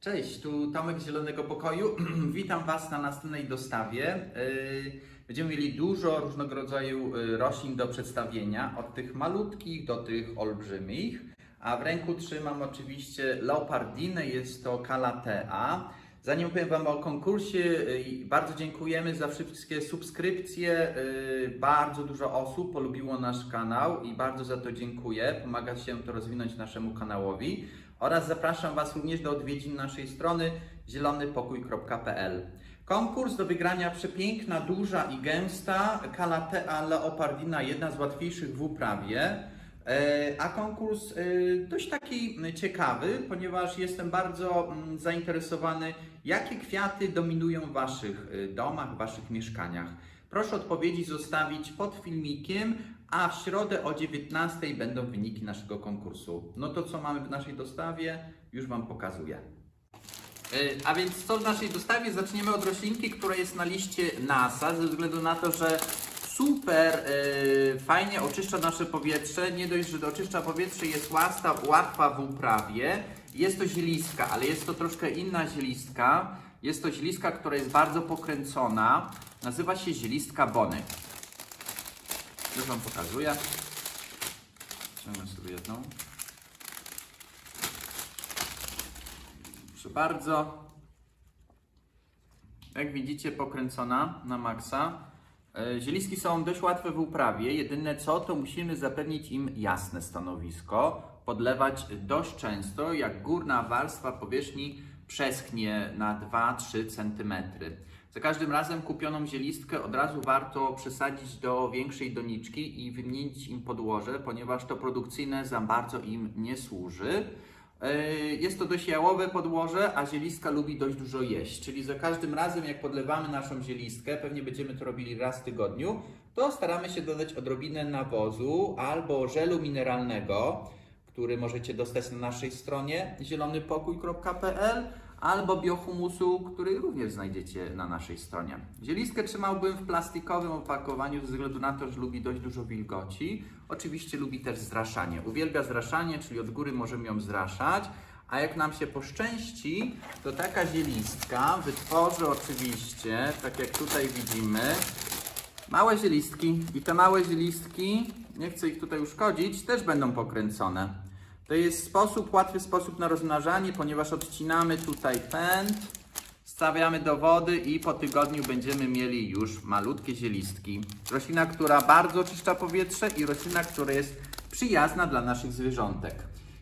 Cześć, tu Tomek Zielonego Pokoju. Witam Was na następnej dostawie. Yy, Będziemy mieli dużo różnego rodzaju yy, roślin do przedstawienia, od tych malutkich do tych olbrzymich. A w ręku trzymam oczywiście Leopardinę, jest to Calathea. Zanim powiem Wam o konkursie, yy, bardzo dziękujemy za wszystkie subskrypcje. Bardzo dużo osób polubiło nasz kanał i bardzo za to dziękuję. Pomaga się to rozwinąć naszemu kanałowi oraz zapraszam Was również do odwiedzin naszej strony zielonypokój.pl. Konkurs do wygrania przepiękna, duża i gęsta Calathea leopardina, jedna z łatwiejszych w uprawie. E, A konkurs e, dość taki ciekawy, ponieważ jestem bardzo mm, zainteresowany, jakie kwiaty dominują w Waszych e, domach, w Waszych mieszkaniach. Proszę odpowiedzi zostawić pod filmikiem, a w środę o 19 będą wyniki naszego konkursu. No to co mamy w naszej dostawie, już Wam pokazuję. E, A więc co w naszej dostawie? Zaczniemy od roślinki, która jest na liście NASA, ze względu na to, że super e, fajnie oczyszcza nasze powietrze. Nie dość, że oczyszcza powietrze, jest łatwa, łatwa w uprawie. Jest to zieliska, ale jest to troszkę inna zielistka. Jest to zieliska, która jest bardzo pokręcona. Nazywa się zielistka Bony. Już Wam pokazuję. Ściągnę sobie jedną. Proszę bardzo. Jak widzicie, pokręcona na maksa. E, Zieliski są dość łatwe w uprawie. Jedyne co, to musimy zapewnić im jasne stanowisko. Podlewać dość często, jak górna warstwa powierzchni przeschnie na 2-3 cm. Za każdym razem kupioną zielistkę od razu warto przesadzić do większej doniczki i wymienić im podłoże, ponieważ to produkcyjne za bardzo im nie służy. Yy, Jest to dość jałowe podłoże, a zielistka lubi dość dużo jeść. Czyli za każdym razem, jak podlewamy naszą zielistkę, pewnie będziemy to robili raz w tygodniu, to staramy się dodać odrobinę nawozu albo żelu mineralnego, który możecie dostać na naszej stronie zielonypokój.pl albo biohumusu, który również znajdziecie na naszej stronie. Zielistkę trzymałbym w plastikowym opakowaniu ze względu na to, że lubi dość dużo wilgoci. Oczywiście lubi też zraszanie. Uwielbia zraszanie, czyli od góry możemy ją zraszać. A jak nam się poszczęści, to taka zielistka wytworzy oczywiście, tak jak tutaj widzimy, małe zielistki. I te małe zielistki, nie chcę ich tutaj uszkodzić, też będą pokręcone. To jest sposób, łatwy sposób na rozmnażanie, ponieważ odcinamy tutaj pęd, stawiamy do wody i po tygodniu będziemy mieli już malutkie zielistki. Roślina, która bardzo oczyszcza powietrze i roślina, która jest przyjazna dla naszych zwierzątek.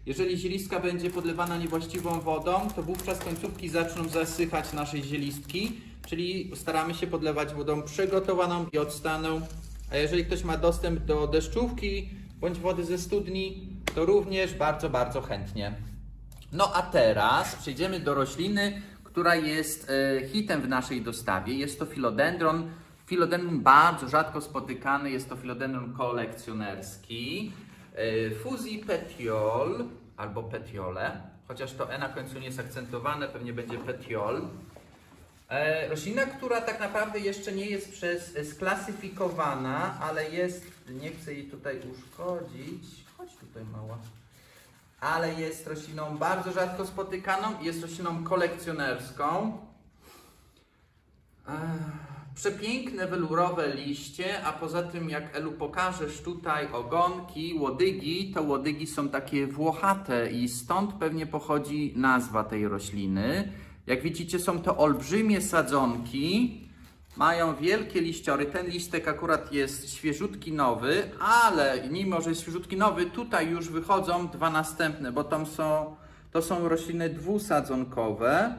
Jeżeli zielistka będzie podlewana niewłaściwą wodą, to wówczas końcówki zaczną zasychać naszej zielistki, czyli staramy się podlewać wodą przygotowaną i odstaną. A jeżeli ktoś ma dostęp do deszczówki bądź wody ze studni, to również bardzo, bardzo chętnie. No a teraz przejdziemy do rośliny, która jest e, hitem w naszej dostawie. Jest to filodendron. Filodendron bardzo rzadko spotykany, jest to filodendron kolekcjonerski. E, Fuzji petiol albo petiole, chociaż to E na końcu nie jest akcentowane, pewnie będzie petiol. E, roślina, która tak naprawdę jeszcze nie jest przez sklasyfikowana, ale jest, nie chcę jej tutaj uszkodzić, tutaj mała, ale jest rośliną bardzo rzadko spotykaną jest rośliną kolekcjonerską. Ech, Przepiękne welurowe liście, a poza tym jak Elu pokażesz tutaj ogonki, łodygi, to łodygi są takie włochate i stąd pewnie pochodzi nazwa tej rośliny. Jak widzicie są to olbrzymie sadzonki, mają wielkie liściory. Ten listek akurat jest świeżutki nowy, ale mimo, że jest świeżutki nowy, tutaj już wychodzą dwa następne, bo tam są, to są rośliny dwusadzonkowe.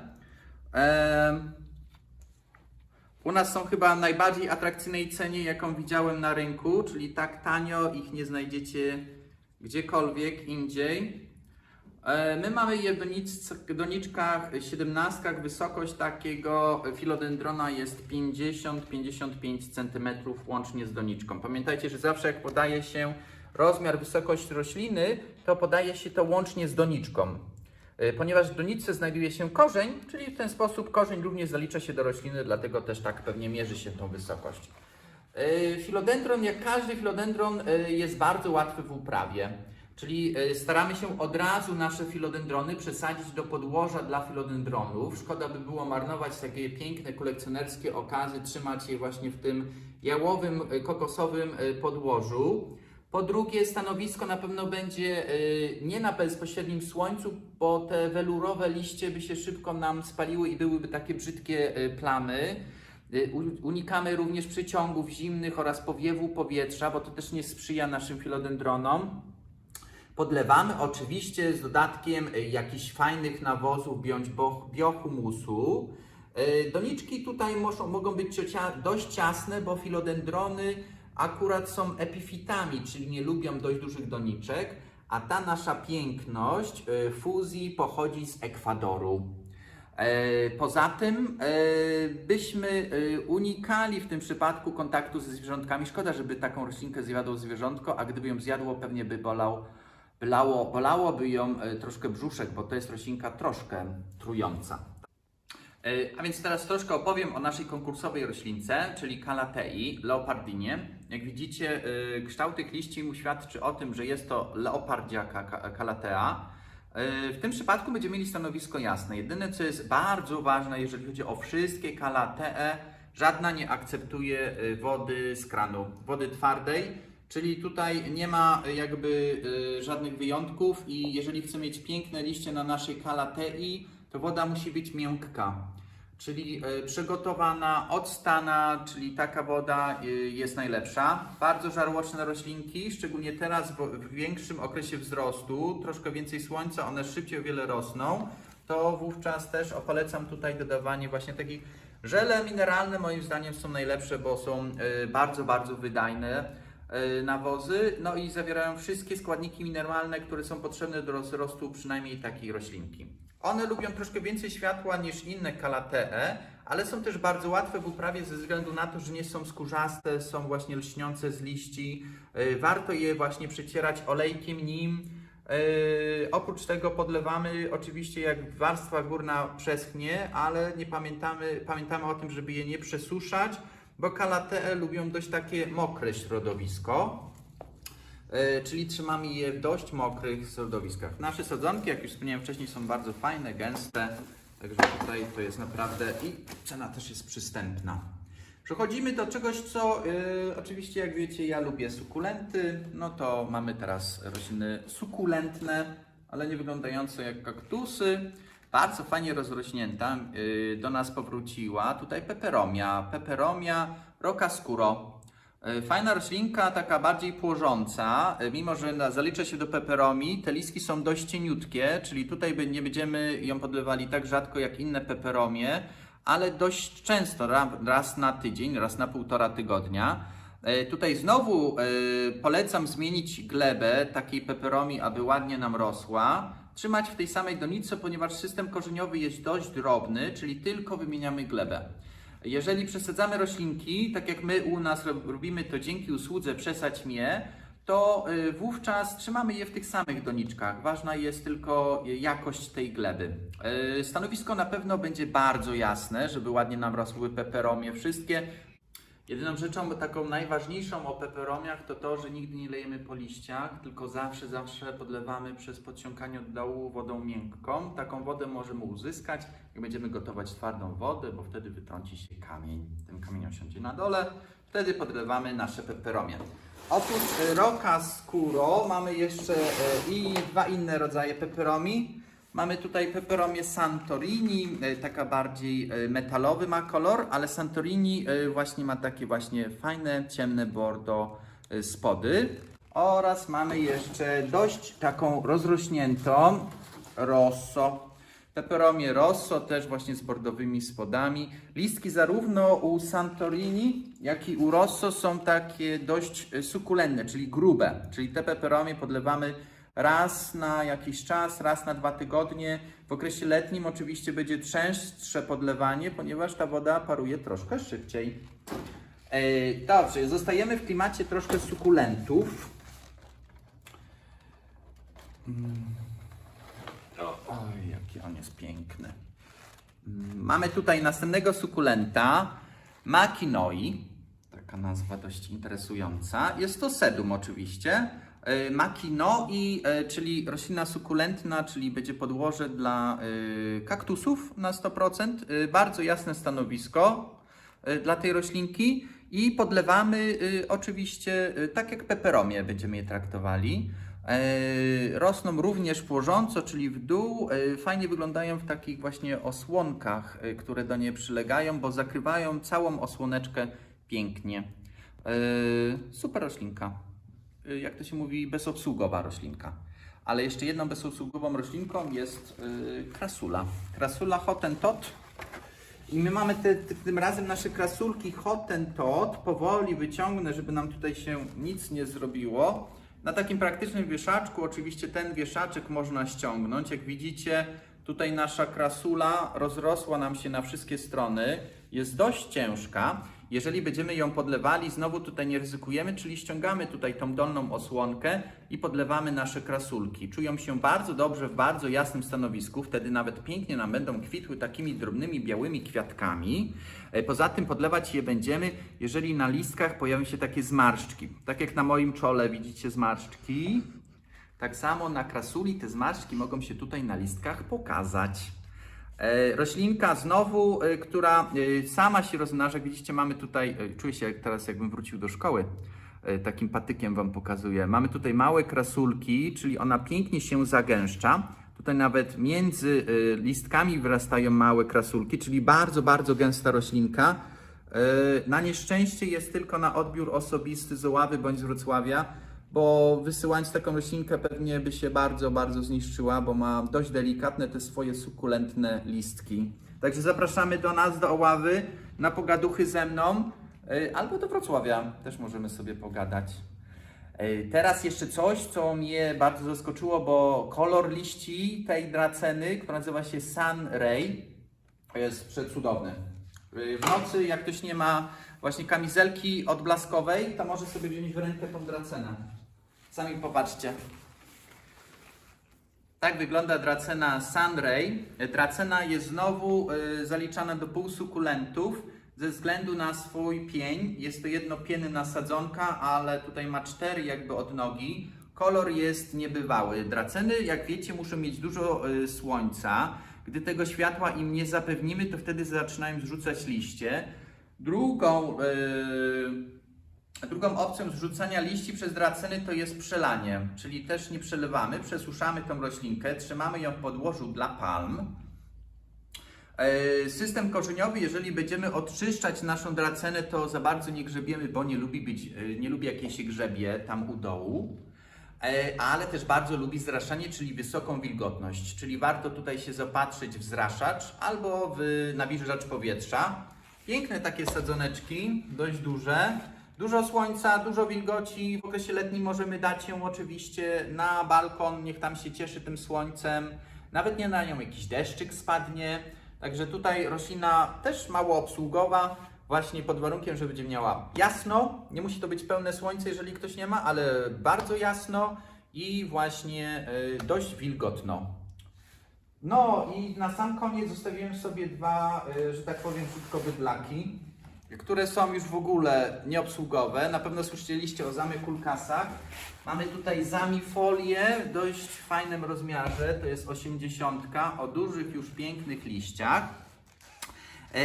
U nas są chyba najbardziej atrakcyjnej cenie, jaką widziałem na rynku, czyli tak tanio ich nie znajdziecie gdziekolwiek indziej. E, My mamy je w donic- doniczkach 17, wysokość takiego filodendrona jest 50-55 cm łącznie z doniczką. Pamiętajcie, że zawsze jak podaje się rozmiar, wysokość rośliny, to podaje się to łącznie z doniczką. E, Ponieważ w doniczce znajduje się korzeń, czyli w ten sposób korzeń również zalicza się do rośliny, dlatego też tak pewnie mierzy się tą wysokość. E, Filodendron, jak każdy filodendron, e, jest bardzo łatwy w uprawie. Czyli e, staramy się od razu nasze filodendrony przesadzić do podłoża dla filodendronów. Szkoda by było marnować takie piękne kolekcjonerskie okazy, trzymać je właśnie w tym jałowym, e, kokosowym e, podłożu. Po drugie, stanowisko na pewno będzie nie na bezpośrednim słońcu, bo te welurowe liście by się szybko nam spaliły i byłyby takie brzydkie plamy. Unikamy również przyciągów zimnych oraz powiewu powietrza, bo to też nie sprzyja naszym filodendronom. Podlewamy oczywiście z dodatkiem jakichś fajnych nawozów bądź biohumusu. Y, Doniczki tutaj mogą być dość ciasne, bo filodendrony akurat są epifitami, czyli nie lubią dość dużych doniczek, a ta nasza piękność y, fuzji pochodzi z Ekwadoru. E, Poza tym e, byśmy e, unikali w tym przypadku kontaktu ze zwierzątkami. Szkoda, żeby taką roślinkę zjadło zwierzątko, a gdyby ją zjadło, pewnie by bolał, bolało, bolałoby ją e, troszkę brzuszek, bo to jest roślinka troszkę trująca. E, A więc teraz troszkę opowiem o naszej konkursowej roślince, czyli Calatei leopardinie. Jak widzicie, e, kształt tych liści mu świadczy o tym, że jest to leopardziaka. E, W tym przypadku będziemy mieli stanowisko jasne. Jedyne, co jest bardzo ważne, jeżeli chodzi o wszystkie Calatee, żadna nie akceptuje wody z kranu, wody twardej. Czyli tutaj nie ma e, jakby e, żadnych wyjątków i jeżeli chcemy mieć piękne liście na naszej kalatei, to woda musi być miękka. Czyli e, przygotowana od stana, czyli taka woda jest najlepsza. Bardzo żarłoczne roślinki, szczególnie teraz w, większym okresie wzrostu, troszkę więcej słońca, one szybciej o wiele rosną. To wówczas też polecam tutaj dodawanie właśnie takich żele mineralne moim zdaniem są najlepsze, bo są bardzo, bardzo wydajne nawozy, no i zawierają wszystkie składniki mineralne, które są potrzebne do rozrostu przynajmniej takiej roślinki. One lubią troszkę więcej światła niż inne kalatee, ale są też bardzo łatwe w uprawie ze względu na to, że nie są skórzaste, są właśnie lśniące z liści. E, Warto je właśnie przecierać olejkiem nim. E, oprócz tego podlewamy oczywiście jak warstwa górna przeschnie, ale nie pamiętamy, pamiętamy o tym, żeby je nie przesuszać, bo kalatee lubią dość takie mokre środowisko. E, czyli trzymamy je w dość mokrych środowiskach. Nasze sadzonki, jak już wspomniałem wcześniej, są bardzo fajne, gęste, także tutaj to jest naprawdę i cena też jest przystępna. Przechodzimy do czegoś, co e, oczywiście, jak wiecie, ja lubię sukulenty. No to mamy teraz rośliny sukulentne, ale nie wyglądające jak kaktusy. Bardzo fajnie rozrośnięta. e, do nas powróciła tutaj peperomia. Peperomia roca scuro. E, Fajna roślinka, taka bardziej płożąca, e, mimo że zalicza się do peperomi, te listki są dość cieniutkie, czyli tutaj nie będziemy ją podlewali tak rzadko jak inne peperomie, ale dość często, ra- raz na tydzień, raz na półtora tygodnia. E, Tutaj znowu e, polecam zmienić glebę takiej peperomi, aby ładnie nam rosła. Trzymać w tej samej donicy, ponieważ system korzeniowy jest dość drobny, czyli tylko wymieniamy glebę. Jeżeli przesadzamy roślinki, tak jak my u nas rob- robimy to dzięki usłudze Przesadź Mnie, to y, wówczas trzymamy je w tych samych doniczkach. Ważna jest tylko jakość tej gleby. Stanowisko na pewno będzie bardzo jasne, żeby ładnie nam rosły peperomie wszystkie. Jedyną rzeczą taką najważniejszą o peperomiach to to, że nigdy nie lejemy po liściach, tylko zawsze, zawsze podlewamy przez podsiąkanie od dołu wodą miękką. Taką wodę możemy uzyskać, jak będziemy gotować twardą wodę, bo wtedy wytrąci się kamień. Ten kamień osiądzie na dole. Wtedy podlewamy nasze peperomie. Oprócz y, roka skóro mamy jeszcze y, i dwa inne rodzaje peperomi. Mamy tutaj peperomię Santorini, e, taka bardziej e, metalowy ma kolor, ale Santorini e, właśnie ma takie właśnie fajne, ciemne bordo spody. Oraz mamy jeszcze dość taką rozrośniętą Rosso. Peperomię Rosso też właśnie z bordowymi spodami. Listki zarówno u Santorini, jak i u Rosso są takie dość e, sukulentne, czyli grube. Czyli te peperomie podlewamy raz na jakiś czas, raz na dwa tygodnie. W okresie letnim oczywiście będzie częstsze podlewanie, ponieważ ta woda paruje troszkę szybciej. E, dobrze, zostajemy w klimacie troszkę sukulentów. Mm. O, Oj, jaki on jest piękny. Mamy tutaj następnego sukulenta, Makinoi. Taka nazwa dość interesująca. Jest to sedum oczywiście, Makino, i, e, czyli roślina sukulentna, czyli będzie podłoże dla e, kaktusów na 100%. E, Bardzo jasne stanowisko e, dla tej roślinki i podlewamy e, oczywiście e, tak jak peperomie będziemy je traktowali. E, Rosną również płożąco, czyli w dół. E, Fajnie wyglądają w takich właśnie osłonkach, e, które do niej przylegają, bo zakrywają całą osłoneczkę pięknie. E, Super roślinka. E, Jak to się mówi, bezobsługowa roślinka. Ale jeszcze jedną bezobsługową roślinką jest e, krasula. Krasula Hottentot. I my mamy te, te, tym razem nasze krasulki Hottentot. Powoli wyciągnę, żeby nam tutaj się nic nie zrobiło. Na takim praktycznym wieszaczku, oczywiście ten wieszaczek można ściągnąć. Jak widzicie, tutaj nasza krasula rozrosła nam się na wszystkie strony. Jest dość ciężka. Jeżeli będziemy ją podlewali, znowu tutaj nie ryzykujemy, czyli ściągamy tutaj tą dolną osłonkę i podlewamy nasze krasulki. Czują się bardzo dobrze w bardzo jasnym stanowisku, wtedy nawet pięknie nam będą kwitły takimi drobnymi białymi kwiatkami. E, Poza tym podlewać je będziemy, jeżeli na listkach pojawią się takie zmarszczki. Tak jak na moim czole widzicie zmarszczki, tak samo na krasuli te zmarszczki mogą się tutaj na listkach pokazać. E, Roślinka znowu, e, która e, sama się rozmnaża. Jak widzicie, mamy tutaj, czuję się jak teraz jakbym wrócił do szkoły. Takim patykiem Wam pokazuję. Mamy tutaj małe krasulki, czyli ona pięknie się zagęszcza. Tutaj nawet między listkami wyrastają małe krasulki, czyli bardzo, bardzo gęsta roślinka. Na nieszczęście jest tylko na odbiór osobisty z Oławy bądź z Wrocławia, bo wysyłając taką roślinkę pewnie by się bardzo, bardzo zniszczyła, bo ma dość delikatne te swoje sukulentne listki. Także zapraszamy do nas, do Oławy, na pogaduchy ze mną, y, albo do Wrocławia, też możemy sobie pogadać. Y, Teraz jeszcze coś, co mnie bardzo zaskoczyło, bo kolor liści tej draceny, która nazywa się Sun Ray, jest przecudowny. Y, W nocy, jak ktoś nie ma właśnie kamizelki odblaskowej, to może sobie wziąć w rękę tą dracenę. Sami popatrzcie. Tak wygląda dracena Sunray. Dracena jest znowu y, zaliczana do półsukulentów ze względu na swój pień. Jest to jednopienna sadzonka, ale tutaj ma cztery jakby odnogi. Kolor jest niebywały. Draceny, jak wiecie, muszą mieć dużo y, słońca. Gdy tego światła im nie zapewnimy, to wtedy zaczynają zrzucać liście. Drugą, yy, drugą opcją zrzucania liści przez draceny to jest przelanie, czyli też nie przelewamy, przesuszamy tą roślinkę, trzymamy ją w podłożu dla palm. Yy, System korzeniowy, jeżeli będziemy odczyszczać naszą dracenę, to za bardzo nie grzebiemy, bo nie lubi, być, yy, nie lubi jak jej się grzebie tam u dołu. E, ale też bardzo lubi zraszanie, czyli wysoką wilgotność. Czyli warto tutaj się zapatrzyć w zraszacz albo w nawilżacz powietrza. Piękne takie sadzoneczki, dość duże. Dużo słońca, dużo wilgoci. W okresie letnim możemy dać ją oczywiście na balkon, niech tam się cieszy tym słońcem. Nawet nie na nią jakiś deszczyk spadnie. Także tutaj roślina też mało obsługowa, właśnie pod warunkiem, że będzie miała jasno. Nie musi to być pełne słońce, jeżeli ktoś nie ma, ale bardzo jasno i właśnie y, dość wilgotno. No i na sam koniec zostawiłem sobie dwa, y, że tak powiem, krótko bydlaki, które są już w ogóle nieobsługowe. Na pewno słyszeliście o zamie kulkasach. Mamy tutaj zamifolię w dość fajnym rozmiarze, to jest 80, o dużych już pięknych liściach. E,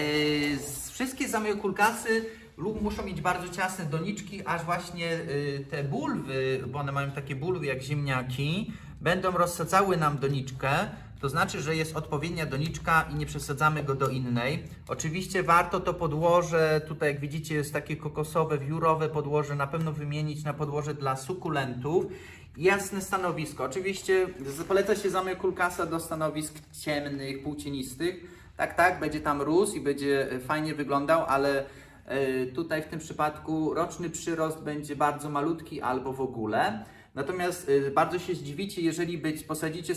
z- Wszystkie zamiokulkasy lub muszą mieć bardzo ciasne doniczki, aż właśnie y, te bulwy, bo one mają takie bulwy jak ziemniaki, będą rozsadzały nam doniczkę. To znaczy, że jest odpowiednia doniczka i nie przesadzamy go do innej. Oczywiście warto to podłoże, tutaj jak widzicie jest takie kokosowe, wiórowe podłoże, na pewno wymienić na podłoże dla sukulentów. Jasne stanowisko. Oczywiście poleca się zamek kulkasa do stanowisk ciemnych, półcienistych. Tak, tak, będzie tam rósł i będzie e, fajnie wyglądał, ale e, tutaj w tym przypadku roczny przyrost będzie bardzo malutki albo w ogóle. Natomiast e, bardzo się zdziwicie, jeżeli być, posadzicie, e,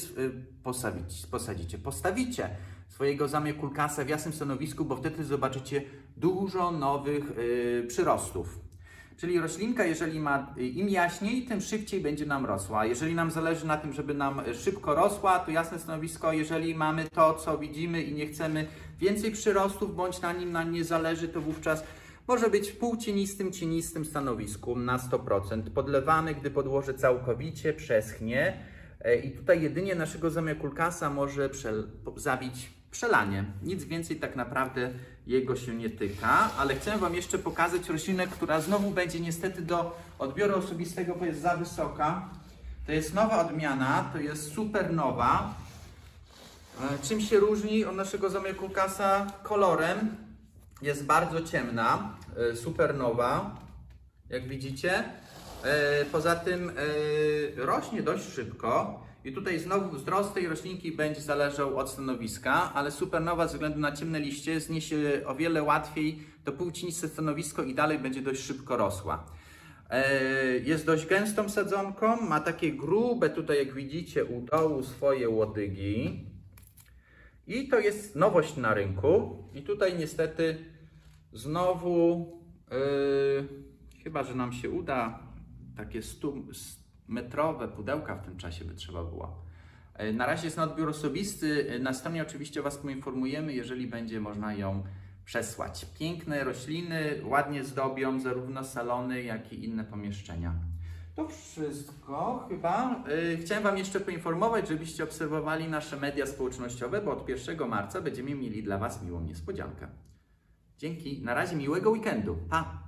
posadzić, posadzicie, postawicie swojego zamiekulkasa w jasnym stanowisku, bo wtedy zobaczycie dużo nowych e, przyrostów. Czyli roślinka, jeżeli ma y, im jaśniej, tym szybciej będzie nam rosła. Jeżeli nam zależy na tym, żeby nam y, szybko rosła, to jasne stanowisko. Jeżeli mamy to, co widzimy i nie chcemy więcej przyrostów, bądź na nim nam nie zależy, to wówczas Może być w półcienistym, cienistym stanowisku na 100%, podlewany, gdy podłoże całkowicie przeschnie. E, I tutaj jedynie naszego zamiokulkasa może przel- zabić przelanie. Nic więcej tak naprawdę jego się nie tyka, ale chcę Wam jeszcze pokazać roślinę, która znowu będzie niestety do odbioru osobistego, bo jest za wysoka. To jest nowa odmiana, to jest supernowa. E, Czym się różni od naszego zamiokulkasa? Kolorem. Jest bardzo ciemna, e, supernowa, jak widzicie. E, Poza tym e, rośnie dość szybko i tutaj znowu wzrost tej roślinki będzie zależał od stanowiska, ale supernowa ze względu na ciemne liście zniesie o wiele łatwiej to półciniste stanowisko i dalej będzie dość szybko rosła. Jest dość gęstą sadzonką, ma takie grube tutaj jak widzicie u dołu swoje łodygi. I to jest nowość na rynku. I tutaj niestety znowu, yy, chyba że nam się uda, takie 100 metrowe pudełka w tym czasie by trzeba było. Yy, Na razie jest na odbiór osobisty. Yy, Na stronie oczywiście Was poinformujemy, jeżeli będzie można ją przesłać. Piękne rośliny, ładnie zdobią zarówno salony, jak i inne pomieszczenia. To wszystko chyba. Yy, chciałem Wam jeszcze poinformować, żebyście obserwowali nasze media społecznościowe, bo od 1 marca będziemy mieli dla Was miłą niespodziankę. Dzięki, na razie miłego weekendu. Pa!